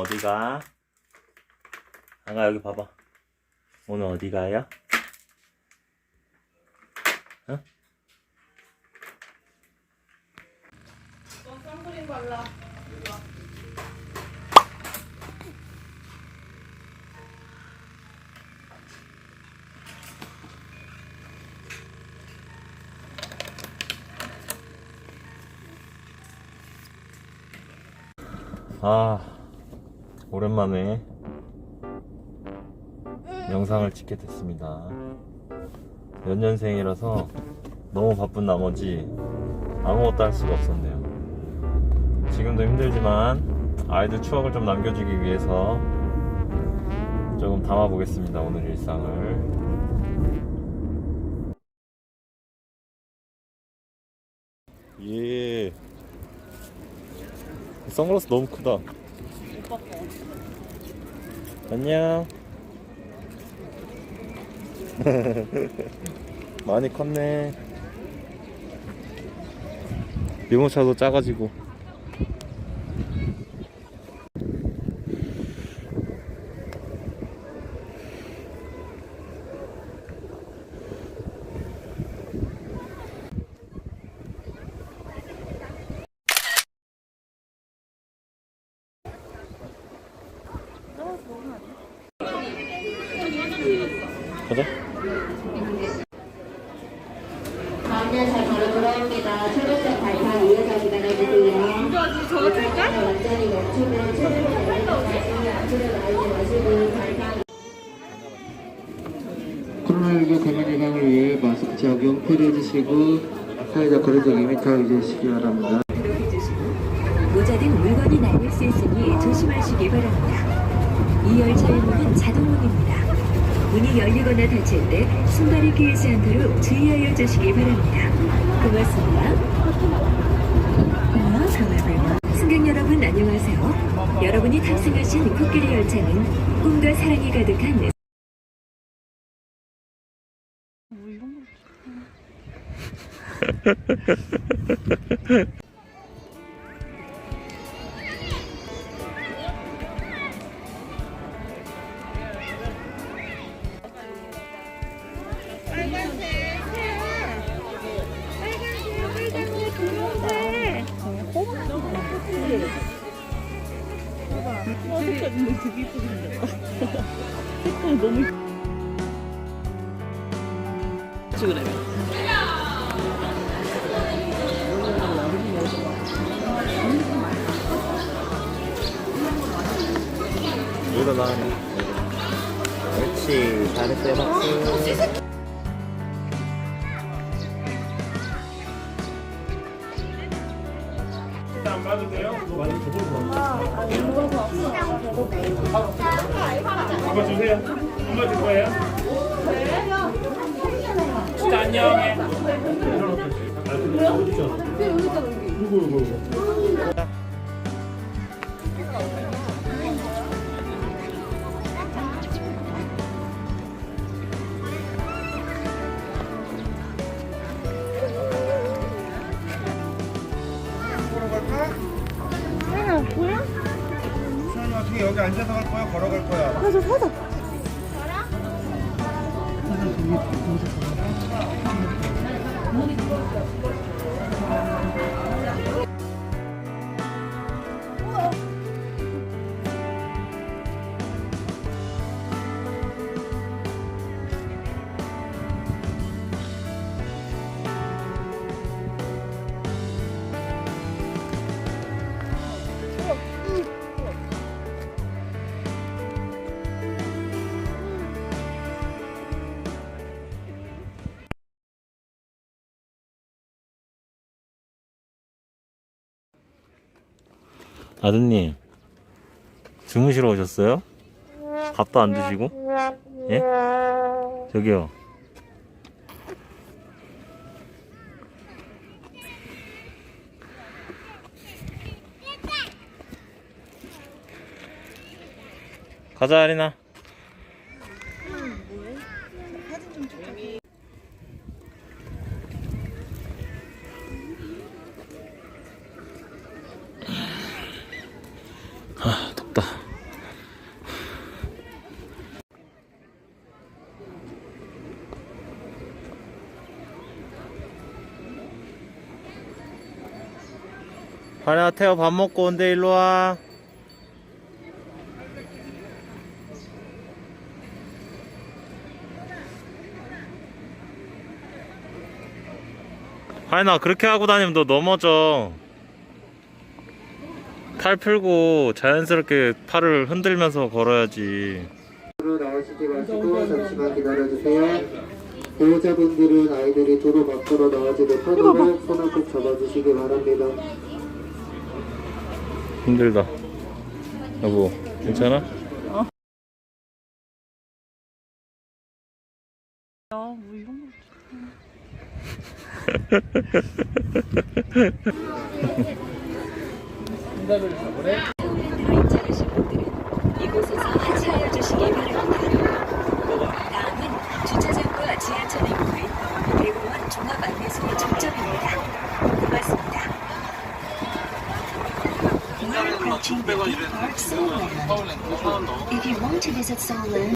어디가? 아가 여기 봐봐. 오늘 어디 가요? 어? 아, 오랜만에 영상을 찍게 됐습니다. 연년생이라서 너무 바쁜 나머지 아무것도 할 수가 없었네요. 지금도 힘들지만 아이들 추억을 좀 남겨주기 위해서 조금 담아보겠습니다. 오늘 일상을. 예. 선글라스 너무 크다. 안녕. 많이 컸네. 유모차도 작아지고. 가자. 다음날 잘 바로 돌아옵니다. 초록색 발판 이어서 기다려주세요. 저 줄까? 완전히 멈추면 초록색 발판 앞으로 나오지 마시고 발판 코로나19 감염 예방을 위해 마스크 착용 필요해 주시고 사회적 거리두기 2m 유지해주시기 바랍니다. 기록해주시고 모자든 물건이 날릴 수 있으니 조심하시기 바랍니다. 이 열차의 문은 자동문입니다. 문이 열리거나 닫힐 때 순간을 끼우지 않도록 주의하여 주시기 바랍니다. 고맙습니다. 승객 여러분 안녕하세요. 여러분이 탑승하신 코끼리 열차는 꿈과 사랑이 가득한 색깔 너무 되게 예쁘게 생겼다. 색깔 너무. 그렇지. 잘했어요, 박수. 이거 주세요. 이거 줄 거예요? 진짜 안녕해. 여기 앉아서 갈 거야? 걸어갈 거야? 아 드님, 주무시러 오셨어요? 밥도 안 드시고? 예? 저기요. 가자, 아리나. 덥다. 바리야 태어 밥 먹고 온대. 일로와. 아니 나 그렇게 하고 다니면 너 넘어져. 팔 풀고 자연스럽게 팔을 흔들면서 걸어야지 도로 나오시지 마시고 잠시만 기다려주세요. 보호자분들은 아이들이 도로 밖으로 나오지 못하도록 손을 꼭 잡아주시기 바랍니다. 힘들다 여보 괜찮아? 뭐 이런 거. 입장하신 분들은 이곳에서 하차하여 주시기 바랍니다. 다음은 주차장과 지하철 입구인 대공원 종합안내소의 종점입니다. 고맙습니다. If you want to visit Seoul